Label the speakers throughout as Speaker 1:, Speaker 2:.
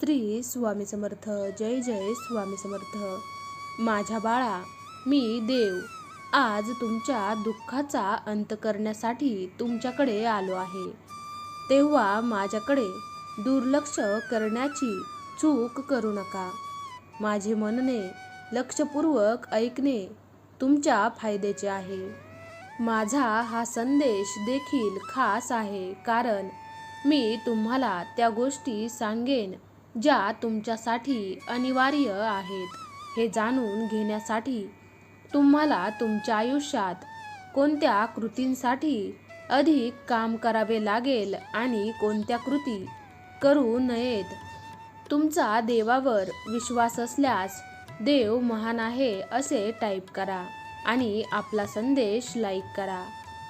Speaker 1: श्री स्वामी समर्थ जय जय स्वामी समर्थ. माझ्या बाळा मी देव. आज तुमच्या दुःखाचा अंत करण्यासाठी तुमच्याकडे आलो आहे. तेव्हा माझ्याकडे दुर्लक्ष करण्याची चूक करू नका. माझे म्हणणे लक्षपूर्वक ऐकणे तुमच्या फायद्याचे आहे. माझा हा संदेश देखील खास आहे कारण मी तुम्हाला त्या गोष्टी सांगेन. ज्या तुमच्यासाठी अनिवार्य आहेत हे जाणून घेण्यासाठी तुम्हाला तुमच्या आयुष्यात कोणत्या कृतींसाठी अधिक काम करावे लागेल आणि कोणत्या कृती करू नयेत? तुमचा देवावर विश्वास असल्यास देव महान आहे असे टाईप करा आणि आपला संदेश लाईक करा.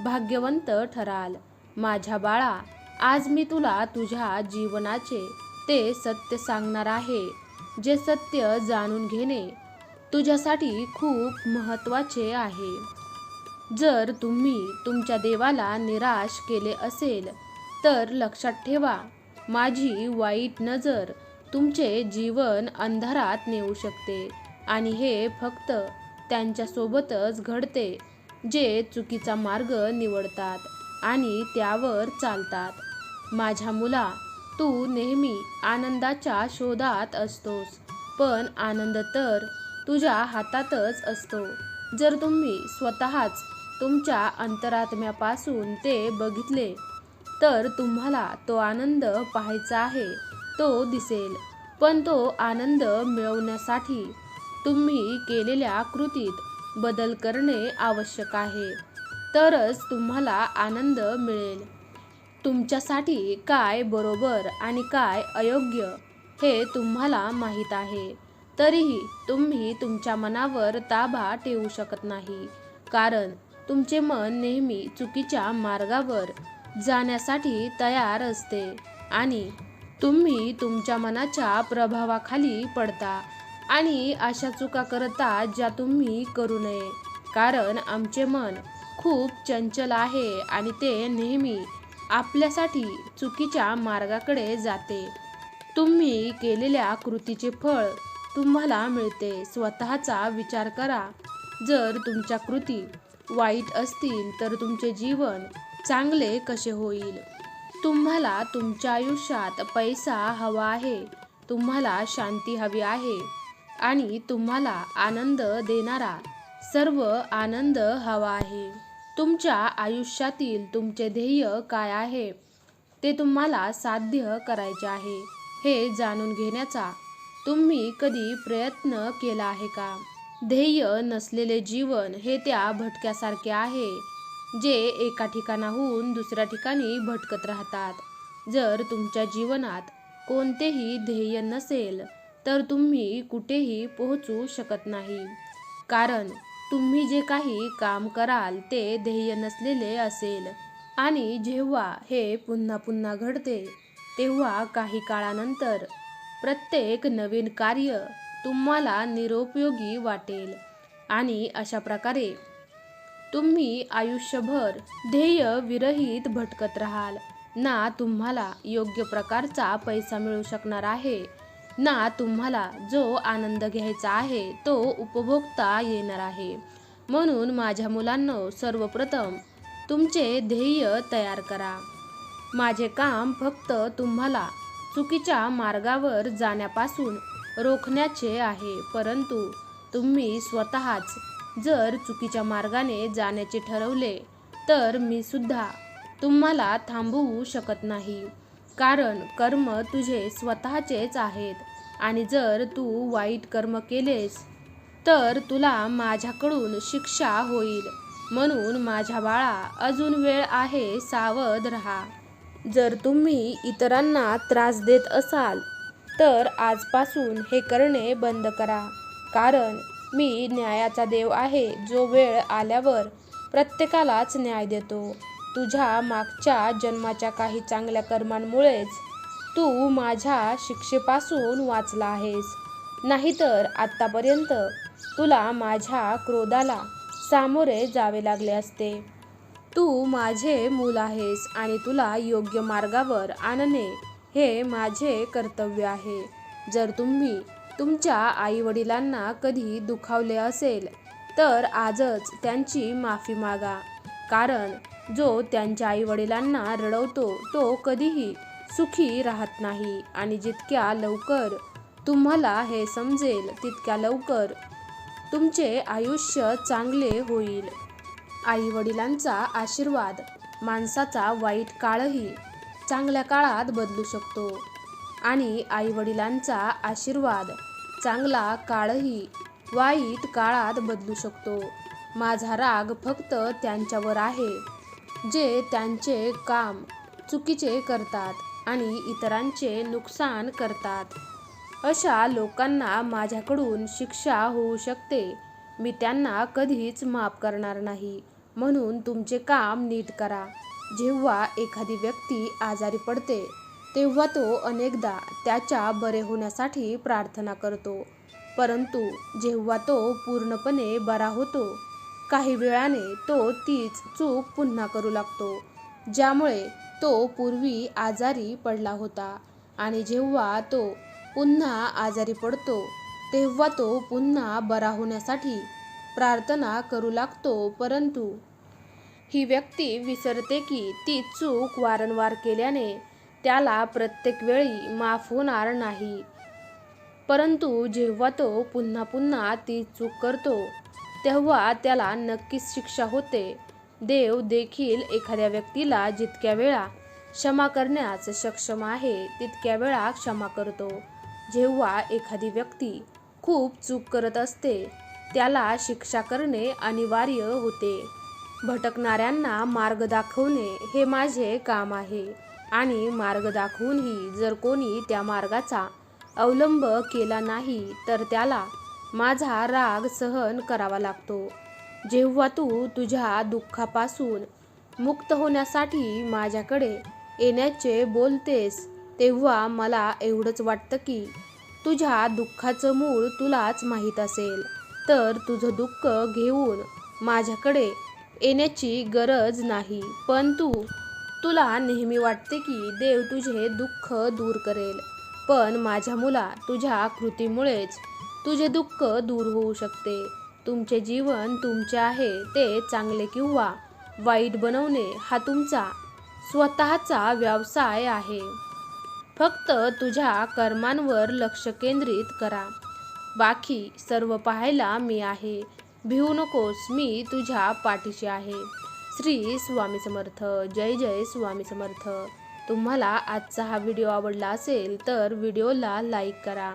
Speaker 1: भाग्यवंत ठराल. माझ्या बाळा आज मी तुला तुझ्या जीवनाचे ते सत्य सांगणार आहे जे सत्य जाणून घेणे तुझ्यासाठी खूप महत्त्वाचे आहे. जर तुम्ही तुमच्या देवाला निराश केले असेल तर लक्षात ठेवा माझी वाईट नजर तुमचे जीवन अंधारात नेऊ शकते आणि हे फक्त त्यांच्यासोबतच घडते जे चुकीचा मार्ग निवडतात आणि त्यावर चालतात. माझ्या मुला तू नेहमी आनंदाच्या शोधात असतोस पण आनंद तर तुझ्या हातातच असतो. जर तुम्ही स्वतःच तुमच्या अंतरात्म्यापासून ते बघितले तर तुम्हाला तो आनंद पाहायचा आहे तो दिसेल. पण तो आनंद मिळवण्यासाठी तुम्ही केलेल्या कृतीत बदल करणे आवश्यक आहे तरच तुम्हाला आनंद मिळेल. तुमच्यासाठी काय बरोबर आणि काय अयोग्य हे तुम्हाला माहीत आहे. तरीही तुम्ही तुमच्या मनावर ताबा ठेवू शकत नाही. कारण तुमचे मन नेहमी चुकीच्या मार्गावर जाण्यासाठी तयार असते आणि तुम्ही तुमच्या मनाच्या प्रभावाखाली पडता आणि अशा चुका करता ज्या तुम्ही करू नये. कारण आमचे मन खूप चंचल आहे आणि ते नेहमी आपल्यासाठी चुकीच्या मार्गाकडे जाते. तुम्ही केलेल्या कृतीचे फळ तुम्हाला मिळते. स्वतःचा विचार करा. जर तुमच्या कृती वाईट असतील तर तुमचे जीवन चांगले कसे होईल? तुम्हाला तुमच्या आयुष्यात पैसा हवा आहे. तुम्हाला शांती हवी आहे. आणि तुम्हाला आनंद देणारा सर्व आनंद हवा आहे. तुमच्या आयुष्यातील तुमचे ध्येय काय आहे? ते तुम्हाला साध्य करायचे आहे. हे जाणून घेण्याचा तुम्ही कधी प्रयत्न केला आहे का? ध्येय नसलेले जीवन हे त्या भटक्यासारखे आहे जे एका ठिकाणाहून दुसऱ्या ठिकाणी भटकत राहतात. जर तुमच्या जीवनात कोणतेही ध्येय नसेल तर तुम्ही कुठेही पोहोचू शकत नाही. कारण तुम्ही जे काही काम कराल ते ध्येय नसलेले असेल. आणि जेव्हा हे पुन्हा पुन्हा घडते तेव्हा काही काळानंतर प्रत्येक नवीन कार्य तुम्हाला निरुपयोगी वाटेल. आणि अशा प्रकारे तुम्ही आयुष्यभर ध्येय विरहित भटकत राहाल. ना तुम्हाला योग्य प्रकारचा पैसा मिळू शकणार आहे ना तुम्हाला जो आनंद घ्यायचा आहे तो उपभोगता येणार आहे. म्हणून माझ्या मुलांनो सर्वप्रथम तुमचे ध्येय तयार करा. माझे काम फक्त तुम्हाला चुकीच्या मार्गावर जाण्यापासून रोखण्याचे आहे परंतु तुम्ही स्वतःच जर चुकीच्या मार्गाने जाण्याचे ठरवले तर मी सुद्धा तुम्हाला थांबवू शकत नाही. कारण कर्म तुझे स्वतःचेच आहेत. आणि जर तू वाईट कर्म केलेस तर तुला माझ्याकडून शिक्षा होईल. म्हणून माझ्या बाळा अजून वेळ आहे सावध राहा. जर तुम्ही इतरांना त्रास देत असाल तर आजपासून हे करणे बंद करा. कारण मी न्यायाचा देव आहे जो वेळ आल्यावर प्रत्येकालाच न्याय देतो. तुझ्या मागच्या जन्माच्या काही चांगल्या कर्मांमुळेच तू माझ्या शिक्षेपासून वाचला आहेस. नाहीतर आत्तापर्यंत तुला माझ्या क्रोधाला सामोरे जावे लागले असते. तू माझे मूल आहेस आणि तुला योग्य मार्गावर आणणे हे माझे कर्तव्य आहे. जर तुम्ही तुमच्या आईवडिलांना कधी दुखावले असेल तर आजच त्यांची माफी मागा. कारण जो त्यांच्या आईवडिलांना रडवतो तो कधीही सुखी राहत नाही आणि जितक्या लवकर तुम्हाला हे समजेल तितक्या लवकर तुमचे आयुष्य चांगले होईल. आईवडिलांचा आशीर्वाद माणसाचा वाईट काळही चांगल्या काळात बदलू शकतो आणि आईवडिलांचा आशीर्वाद चांगला काळही वाईट काळात बदलू शकतो. माझा राग फक्त त्यांच्यावर आहे. जे त्यांचे काम चुकीचे करतात आणि इतरांचे नुकसान करतात. अशा लोकांना माझ्याकडून शिक्षा होऊ शकते. मी त्यांना कधीच माफ करणार नाही. म्हणून तुमचे काम नीट करा. जेव्हा एखादी व्यक्ती आजारी पडते तेव्हा तो अनेकदा त्याच्या बरे होण्यासाठी प्रार्थना करतो. परंतु जेव्हा तो पूर्णपणे बरा होतो काही वेळाने तो तीच चूक पुन्हा करू लागतो. ज्यामुळे तो पूर्वी आजारी पडला होता आणि जेव्हा तो पुन्हा आजारी पडतो तेव्हा तो पुन्हा बरा होण्यासाठी प्रार्थना करू लागतो परंतु ही व्यक्ती विसरते की ती चूक वारंवार केल्याने त्याला प्रत्येक वेळी माफ होणार नाही. परंतु जेव्हा तो पुन्हा पुन्हा ती चूक करतो तेव्हा त्याला नक्कीच शिक्षा होते. देव देखील एखाद्या व्यक्तीला जितक्या वेळा क्षमा करण्यास सक्षम आहे तितक्या वेळा क्षमा करतो. जेव्हा एखादी व्यक्ती खूप चूक करत असते त्याला शिक्षा करणे अनिवार्य होते. भटकणाऱ्यांना मार्ग दाखवणे हे माझे काम आहे आणि मार्ग दाखवूनही जर कोणी त्या मार्गाचा अवलंब केला नाही तर त्याला माझा राग सहन करावा लागतो. जेव्हा तू तुझ्या दुःखापासून मुक्त होण्यासाठी माझ्याकडे येण्याचे बोलतेस तेव्हा मला एवढंच वाटतं की तुझ्या दुःखाचं मूळ तुलाच माहीत असेल. तर तुझं दुःख घेऊन माझ्याकडे येण्याची गरज नाही. पण तू तुला नेहमी वाटते की देव तुझे दुःख दूर करेल. पण माझ्या मुला तुझ्या कृतीमुळेच तुझे दुःख दूर होऊ शकते. तुमचे जीवन तुमचे आहे ते चांगले किंवा वाईट बनवणे हा तुमचा स्वतःचा व्यवसाय आहे. फक्त तुझ्या कर्मांवर लक्ष केंद्रित करा. बाकी सर्व पाहायला मी आहे. भिवू नकोस मी तुझ्या पाठीशी आहे. श्री स्वामी समर्थ जय जय स्वामी समर्थ. तुम्हाला आजचा हा व्हिडिओ आवडला असेल तर व्हिडिओला लाईक करा.